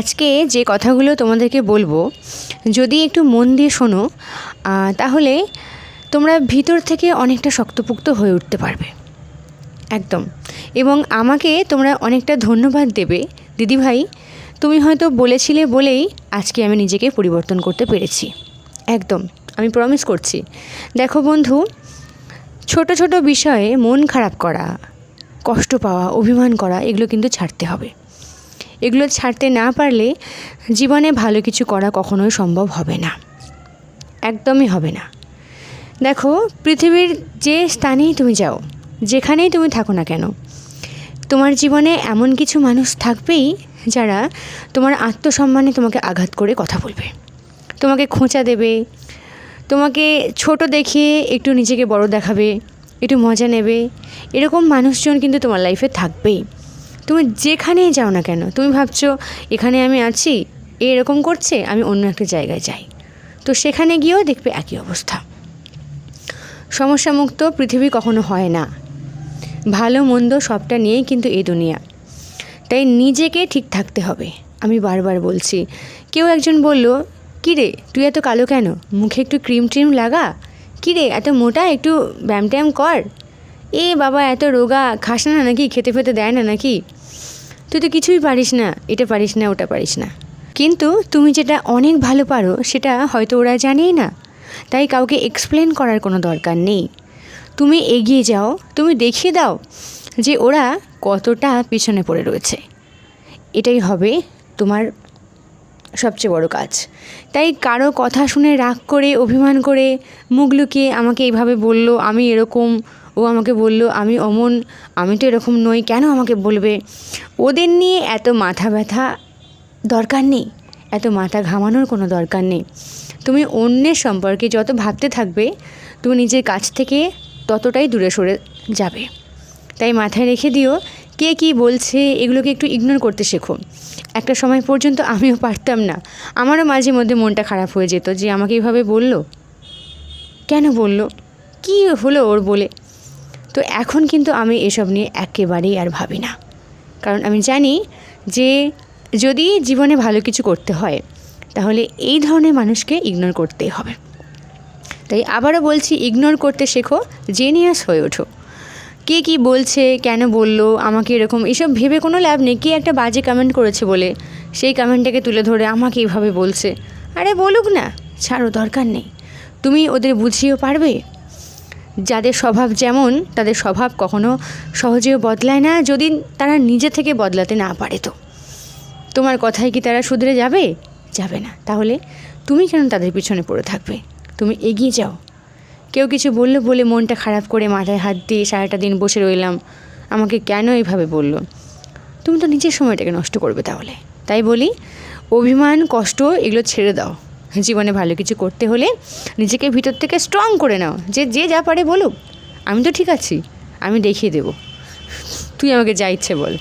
আজকে যে কথাগুলো তোমাদেরকে বলব, যদি একটু মন দিয়ে শোনো তাহলে তোমরা ভিতর থেকে অনেকটা শক্তপোক্ত হয়ে উঠতে পারবে। একদম। এবং আমাকে তোমরা অনেকটা ধন্যবাদ দেবে। দিদিভাই, তুমি হয়তো বলেছিলে বলেই আজকে আমি নিজেকে পরিবর্তন করতে পেরেছি। একদম, আমি প্রমিস করছি। দেখো বন্ধু, ছোট ছোট বিষয়ে মন খারাপ করা, কষ্ট পাওয়া, অভিমান করা, এগুলো কিন্তু ছাড়তে হবে। এগুলো ছাড়তে না পারলে জীবনে ভালো কিছু করা কখনোই সম্ভব হবে না। একদমই হবে না। দেখো, পৃথিবীর যে স্থানেই তুমি যাও, যেখানেই তুমি থাকো না কেন, তোমার জীবনে এমন কিছু মানুষ থাকবেই যারা তোমার আত্মসম্মানে তোমাকে আঘাত করে কথা বলবে। তোমাকে খোঁচা দেবে, তোমাকে ছোট দেখিয়ে একটু নিজেকে বড় দেখাবে, একটু মজা নেবে। এরকম মানুষজন কিন্তু তোমার লাইফে থাকবেই। তুমি যেখানেই যাও না কেন, তুমি ভাবছ, এখানে আমি আছি, এরকম করছে, আমি অন্য একটা জায়গায় যাই। তো সেখানে গিয়েও দেখবে একই অবস্থা। সমস্যামুক্ত পৃথিবী কখনো হয় না। ভালো, মন্দ সবটা নিয়েই কিন্তু এ দুনিয়া। তাই নিজেকে ঠিক থাকতে হবে। আমি বারবার বলছি, কেউ একজন বলল, কী রে, তুই এত কালো কেন? মুখে একটু ক্রিম ট্রিম লাগা? কী রে, এত মোটা, একটু ব্যায়াম ট্যায়াম কর। এ বাবা, এত রোগা, খাস না নাকি? খেতে ফেতে দেয় না নাকি? তুই তো কিছুই পারিস না। এটা পারিস না, ওটা পারিস না। কিন্তু তুমি যেটা অনেক ভালো পারো, সেটা হয়তো ওরা জানেই না। তাই কাউকে এক্সপ্লেন করার কোনো দরকার নেই। তুমি এগিয়ে যাও, তুমি দেখিয়ে দাও যে ওরা কতটা পিছনে পড়ে রয়েছে। এটাই হবে তোমার সবচেয়ে বড় কাজ। তাই কারও কথা শুনে রাগ করে, অভিমান করে মুখ লুকিয়ে আমাকে এইভাবে বলল, আমি এরকম। ও আমাকে বলল, আমি অমন, আমি তো এরকম নই, কেন আমাকে বলবে? ওদের নিয়ে এত মাথা ব্যথা দরকার নেই, এত মাথা ঘামানোর কোনো দরকার নেই। তুমি অন্যের সম্পর্কে যত ভাবতে থাকবে, তুমি নিজের কাছ থেকে ততটাই দূরে সরে যাবে। তাই মাথায় রেখে দিও কে কী বলছে এগুলোকে একটু ইগনোর করতে শেখো। একটা সময় পর্যন্ত আমিও পারতাম না। আমারও মাঝে মধ্যে মনটা খারাপ হয়ে যেত যে আমাকে এইভাবে বলল। কেন বলল? কি হলো ওর বলে? তো এখন কিন্তু আমি এসব নিয়ে একেবারেই আর ভাবি না। কারণ আমি জানি যে যদি জীবনে ভালো কিছু করতে হয়, তাহলে এই ধরনের মানুষকে ইগনোর করতেই হবে। তাই আবারও বলছি ইগনোর করতে শেখো জেনিয়াস হয়ে ওঠো। কে কি বলছে, কেন বলল, আমাকে এরকম এসব ভেবে কোনো লাভ নেই। কে একটা বাজে কমেন্ট করেছে বলে? সেই কমেন্টটাকে তুলে ধরে আমাকে এইভাবে বলছে। আরে বলুক না, ছাড়ো, দরকার নেই। তুমি ওদের বুঝিয়েও পারবে? যাদের স্বভাব যেমন, তাদের স্বভাব কখনো সহজেও বদলায় না, যদি তারা নিজে থেকে বদলাতে না পারে তো। তোমার কথায় কি তারা শুধরে যাবে? যাবে না। তাহলে তুমি কেন তাদের পিছনে পড়ে থাকবে? তুমি এগিয়ে যাও। কেউ কিছু বলল বলে মনটা খারাপ করে মাথায় হাত দিয়ে সারাটা দিন বসে রইলাম। আমাকে কেন এইভাবে বলল? তুমি তো নিজের সময়টাকে নষ্ট করবে তাহলে। তাই বলি, অভিমান, কষ্ট এগুলো ছেড়ে দাও। জীবনে ভালো কিছু করতে হলে নিজেকে ভিতর থেকে স্ট্রং করে নাও। যে যে যা পারে বলুক। আমি তো ঠিক আছি। আমি দেখিয়ে দেবো। তুই আমাকে যা ইচ্ছে বল।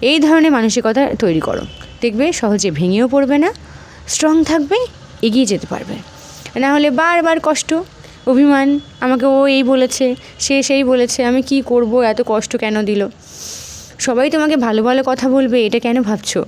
এই ধরনের মানসিকতা তৈরি করো। দেখবে সহজে ভেঙেও পড়বে না স্ট্রং থাকবে, এগিয়ে যেতে পারবে। না হলে বারবার কষ্ট। অভিমান, আমাকে ও এই বলেছে, সে সেই বলেছে, আমি কি করব, এত কষ্ট কেন দিল? সবাই তোমাকে ভালো ভালো কথা বলবে, এটা কেন ভাবছ?